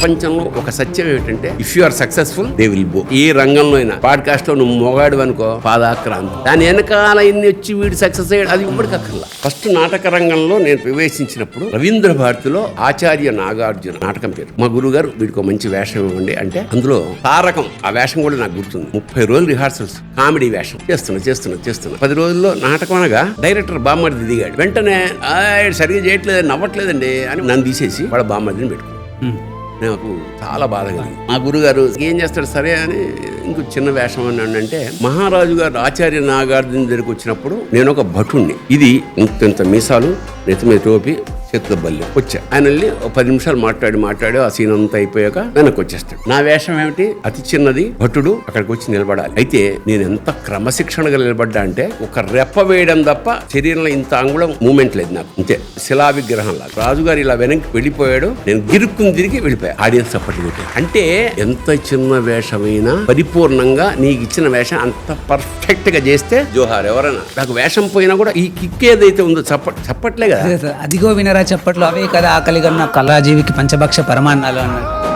ప్రపంచంలో ఒక సత్యం ఏమిటంటే if you are successful they will బో ఏ రంగంలో అయినా పాడ్కాస్ట్లో నువ్వు మొగాడు అనుకో పాదాక్రాంతి. దాని వెనకాల ఇన్ని వచ్చి వీడు సక్సెస్ అయ్యాడు అది ఇప్పటికి అక్కర్లా. ఫస్ట్ నాటక రంగంలో నేను ప్రవేశించినప్పుడు రవీంద్ర భారతిలో ఆచార్య నాగార్జున నాటకం పేరు. మా గురువు గారు వీడికి ఒక మంచి వేషం ఇవ్వండి అంటే అందులో తారకం ఆ వేషం కూడా నాకు గుర్తుంది. ముప్పై రోజులు రిహార్సల్స్ కామెడీ వేషం. చేస్తున్నా చేస్తున్నా చేస్తున్నా. పది రోజుల్లో నాటకం అనగా డైరెక్టర్ బామ్మర్ది దిగాడు. వెంటనే "ఆ, సరిగ్గా చేయట్లేదు నవ్వట్లేదండి అని నన్ను తీసేసి వాళ్ళ బామ్మర్దిని పెట్టుకున్నాను నాకు చాలా బాధ కలిగింది. మా గురుగారు ఏం చేస్తాడు సరే అని ఇంకో చిన్న వేషం అని అంటే మహారాజు గారు ఆచార్య నాగార్జున దగ్గరికి వచ్చినప్పుడు నేను ఒక భటుణ్ణి. ఇది ఇంత మీసాలు నెత్తి మీద టోపి చేతిలో బల్లి. వచ్చా. ఆయన వెళ్ళి ఒక పది నిమిషాలు మాట్లాడి మాట్లాడి ఆ సీన్ అంతా అయిపోయాక వెనక్కి వచ్చేస్తాడు. నా వేషం ఏమిటి? అతి చిన్నది భటుడు అక్కడికి వచ్చి నిలబడాలి. అయితే నేను ఎంత క్రమశిక్షణగా నిలబడ్డా అంటే ఒక రెప్ప వేయడం తప్ప శరీరంలో ఇంత అంగుళం మూమెంట్ లేదు నాకు. అంతే. శిలా విగ్రహంలా రాజుగారు ఇలా వెనక్కి వెళ్ళిపోయాడు. నేను గిరుక్కుని తిరిగి వెళ్ళిపోయా. ఆడియన్స్ అప్పటి అంటే ఎంత చిన్న వేషమైనా పరిపూర్ణంగా నీకు ఇచ్చిన వేషం అంత పర్ఫెక్ట్గా చేస్తే జోహార్ ఎవరైనా నాకు వేషం పోయినా కూడా ఈ కిక్ ఏదైతే ఉందో చప్ప చప్పట్లే కదా. అదిగో వినరా చెప్పట్లో అవే కదా ఆకలిగా ఉన్న కళాజీవికి పంచభక్ష పరమాన్నాలు అన్నాడు